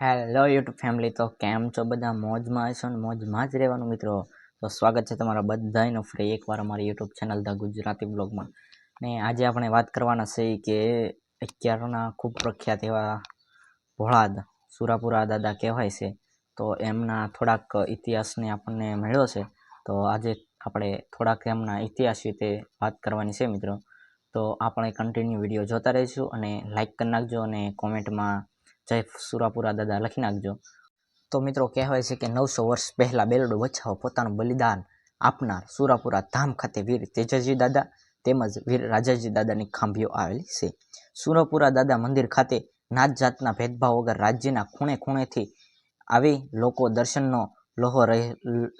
Hello YouTube family તો કેમ છો? બધા મોજમાં હશો ને? મોજમાં જ રહેવાનું મિત્રો. તો સ્વાગત છે તમારા બધાનો ફ્રી એકવાર અમારી યુટ્યુબ ચેનલ ધ ગુજરાતી બ્લોગમાં ને આજે આપણે વાત કરવાના છે કે અત્યારના ખૂબ પ્રખ્યાત એવા ભોળાદ, સુરાપુરા દાદા કહેવાય છે. તો એમના થોડાક ઇતિહાસને આપણને મળ્યો છે. તો આજે આપણે થોડાક એમના ઇતિહાસ વિશે વાત કરવાની છે મિત્રો. તો આપણે કન્ટિન્યુ વીડિયો જોતા રહીશું અને લાઇક કરી નાખજો અને કોમેન્ટમાં જય સુરાપુરા દાદા, લખી નાખજો. તો મિત્રો કહેવાય છે કે નવસો વર્ષ પહેલાં બેલડો બચાવો, પોતાનું બલિદાન આપનાર સુરાપુરા ધામ ખાતે વીર તેજસ્વી દાદા તેમજ વીર રાજાજી દાદાની ખાંભીઓ આવેલી છે. સુરાપુરા દાદા મંદિર ખાતે નાત જાતના ભેદભાવ વગર રાજ્યના ખૂણે ખૂણેથી આવી લોકો દર્શનનો લોહો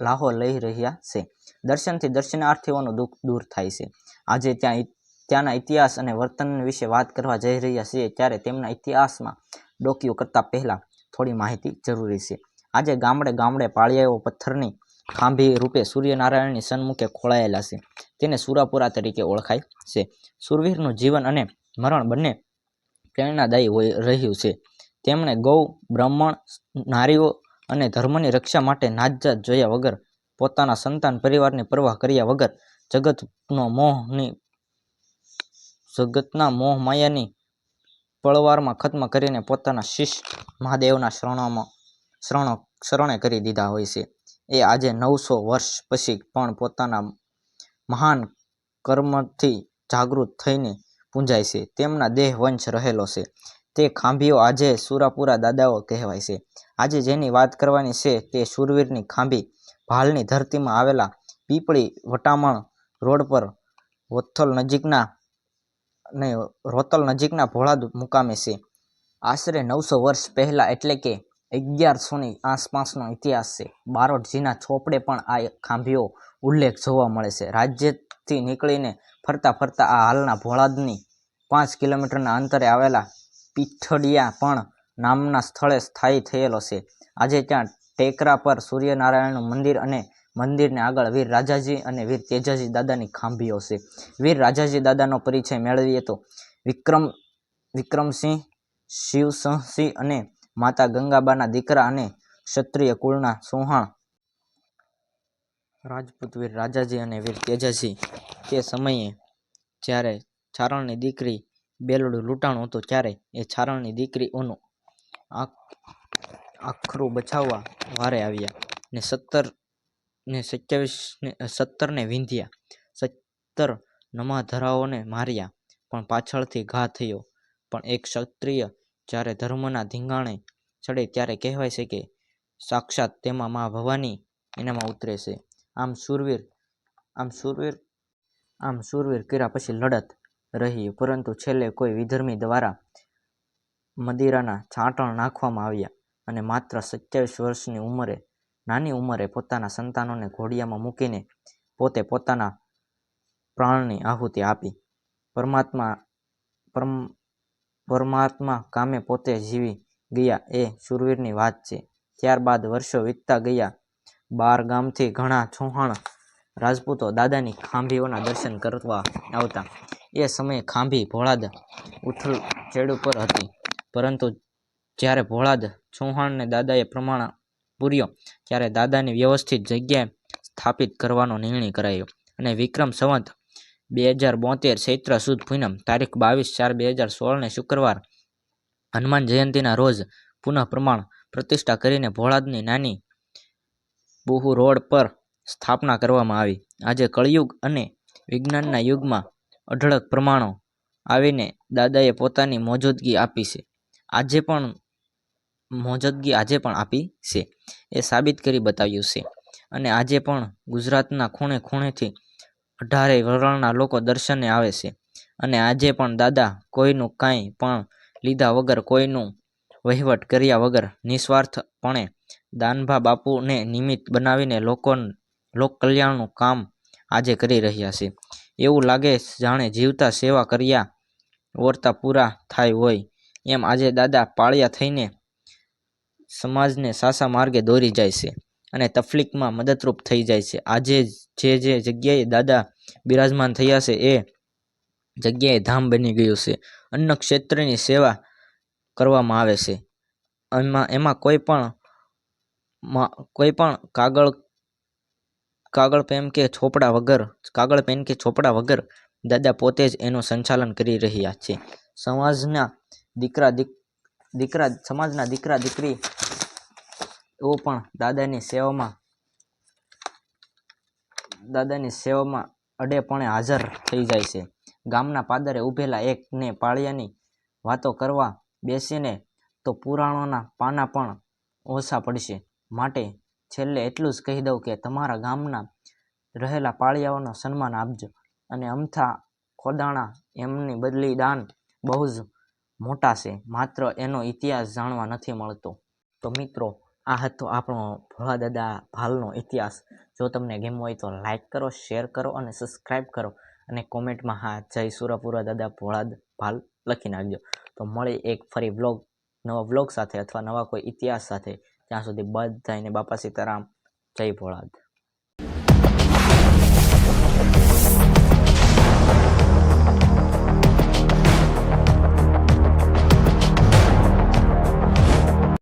લાહો લઈ રહ્યા છે. દર્શનથી દર્શનાર્થીઓનું દુઃખ દૂર થાય છે. આજે ત્યાં ત્યાંના ઇતિહાસ અને વર્તન વિશે વાત કરવા જઈ રહ્યા છીએ ત્યારે તેમના ઇતિહાસમાં ડોકીઓ કરતાં પહેલાં થોડી માહિતી જરૂરી છે. આજે ગામડે ગામડે પાળિયાઓ પથ્થરની ખાંભી રૂપે સૂર્યનારાયણની સન્મુખે ખોળાયેલા છે. તેને સુરાપુરા તરીકે ઓળખાય છે. સુરવીરનું જીવન અને મરણ બંને પ્રેરણાદાયી હોય રહ્યું છે. તેમણે ગૌ, બ્રાહ્મણ, નારીઓ અને ધર્મની રક્ષા માટે નાતજાત જોયા વગર પોતાના સંતાન પરિવારની પરવાહ કર્યા વગર જગતનો મોહની, જગતના મોહ માયાની પળવારમાં ખત્મ કરીને પોતાના શિષ્ય મહાદેવના શરણોમાં, શરણો, શરણે કરી દીધા હોય છે. એ આજે નવસો વર્ષ પછી પણ પોતાના મહાન કર્મથી જાગૃત થઈને પૂંજાય છે. તેમના દેહ વંશ રહેલો છે. તે ખાંભીઓ આજે સુરાપુરા દાદાઓ કહેવાય છે. આજે જેની વાત કરવાની છે તે સુરવીરની ખાંભી ભાલની ધરતીમાં આવેલા પીપળી વટામણ રોડ પર વથ્થલ નજીકના અને રોતલ નજીકના ભોળાદ મુકામે છે. આશરે નવસો વર્ષ પહેલાં એટલે કે અગિયારસોની આસપાસનો ઇતિહાસ છે. બારોટજીના ચોપડે પણ આ ખાંભીઓ ઉલ્લેખ જોવા મળે છે. રાજ્યથી નીકળીને ફરતા ફરતા આ હાલના ભોળાદની પાંચ કિલોમીટરના અંતરે આવેલા પીઠડિયા પણ નામના સ્થળે સ્થાયી થયેલો છે. આજે ત્યાં ટેકરા પર સૂર્યનારાયણનું મંદિર અને મંદિરને આગળ વીર રાજાજી અને વીર તેજાજી દાદાની ખાંભીઓ છે. વીર રાજાજી દાદાનો પરિચય મેળવીએ તો વિક્રમ, વિક્રમસિંહ શિવસિંહ અને માતા ગંગાબાના દીકરા અને ક્ષત્રિય કુળના સોહાણ, રાજપૂત વીર રાજાજી અને વીર તેજાજી. તે સમયે જ્યારે ચારણની દીકરી બેલડું લૂંટાણું હતું, ત્યારે એ ચારણની દીકરીઓનું આખ આખરું બચાવવા વારે આવ્યા ને સત્તર ને સત્યાવીસ ને સત્તરને વિંધ્યા. સત્તર નમાધરાઓને માર્યા, પણ પાછળથી ઘા થયો. પણ એક ક્ષત્રિય જ્યારે ધર્મના ધીંગાણે ચડે ત્યારે કહેવાય છે કે, સાક્ષાત તેમાં મા ભવાની એનામાં ઉતરે છે. આમ શૂરવીર આમ શૂરવીર આમ શૂરવીર કર્યા પછી લડત રહી, પરંતુ છેલ્લે કોઈ વિધર્મી દ્વારા મદિરાના છાંટણ નાખવામાં આવ્યા અને માત્ર સત્યાવીસ વર્ષની ઉંમરે નાની ઉંમરે પોતાના સંતાનોને ઘોડિયામાં મૂકીને પોતે પોતાના પ્રાણની આહુતિ આપી. પરમાત્મા, પરમ, પરમાત્મા કામે પોતે જીવી ગયા એ શૂરવીરની વાત છે. ત્યારબાદ વર્ષો વીતતા ગયા. બાર ગામથી ઘણા ચૌહાણ રાજપૂતો દાદાની ખાંભીઓના દર્શન કરવા આવતા. એ સમયે ખાંભી ભોળાદ ઉથલ ચેડ ઉપર હતી. પરંતુ જ્યારે ભોળાદ ચૌહાણને દાદાએ પ્રમાણ પૂર્યો ત્યારે દાદાની વ્યવસ્થિત જગ્યાએ સ્થાપિત કરવાનો નિર્ણય કરાયો અને વિક્રમ સંવંત બે હજાર બોતેર ચૈત્ર સુદ પૂનમ તારીખ બાવીસ ચાર બે હજાર સોળને શુક્રવાર હનુમાન જયંતિના રોજ પુનઃ પ્રમાણ પ્રતિષ્ઠા કરીને ભોળાદની નાની બુહુ રોડ પર સ્થાપના કરવામાં આવી. આજે કળિયુગ અને વિજ્ઞાનના યુગમાં અઢળક પ્રમાણો આવીને દાદાએ પોતાની મોજૂદગી આપી છે. આજે પણ મોજદગી આજે પણ આપી છે. એ સાબિત કરી બતાવ્યું છે. અને આજે પણ ગુજરાતના ખૂણે ખૂણેથી અઢારે વરણના લોકો દર્શને આવે છે. અને આજે પણ દાદા કોઈનું કાંઈ પણ લીધા વગર કોઈનું વહીવટ કર્યા વગર નિસ્વાર્થપણે દાનભા બાપુને નિમિત્ત બનાવીને લોકો લોક કલ્યાણનું કામ આજે કરી રહ્યા છે. એવું લાગે જાણે જીવતા સેવા કર્યા વર્તા પૂરા થાય હોય. એમ આજે દાદા પાળિયા થઈને સમાજને સાસા માર્ગે દોરી જાય છે અને તફલીકમાં મદદરૂપ થઈ જાય છે. આજે જે જે જગ્યાએ દાદા બિરાજમાન થયા છે, એ જગ્યાએ ધામ બની ગયું છે. અન્ન ક્ષેત્રની સેવા કરવામાં આવે છે. એમાં એમાં કોઈ પણ કોઈ પણ કાગળ કાગળ પેન કે છોપડા વગર, કાગળ પેન કે છોપડા વગર દાદા પોતે જ એનું સંચાલન કરી રહ્યા છે. સમાજના દીકરા, દીક દીકરા, સમાજના દીકરા, દીકરી, એવો પણ દાદાની સેવામાં દાદાની સેવામાં અડેપણે હાજર થઈ જાય છે. ગામના પાદરે ઊભેલા એકને પાળિયાની વાતો કરવા બેસીને તો પુરાણોના પાના પણ ઓછા પડશે. માટે છેલ્લે એટલું જ કહી દઉં કે તમારા ગામના રહેલા પાળિયાઓનો સન્માન આપજો અને અમથા ખોદાણા એમની બદલી દાન બહુ જ મોટા છે. માત્ર એનો ઇતિહાસ જાણવા નથી મળતો. તો મિત્રો, આ હતો આપણો ભોળા દાદા ભાલનો ઇતિહાસ. જો તમને ગેમ હોય તો લાઈક કરો, શેર કરો અને સબસ્ક્રાઈબ કરો. અને કોમેન્ટમાં હા, જય સુરાપુરા દાદા ભોળા ભાલ લખી નાખજો. તો મળી એક ફરી વ્લોગ, નવા વ્લોગ સાથે અથવા નવા કોઈ ઇતિહાસ સાથે. ત્યાં સુધી બધાને બાપા સીતારામ, જય ભોળાદ.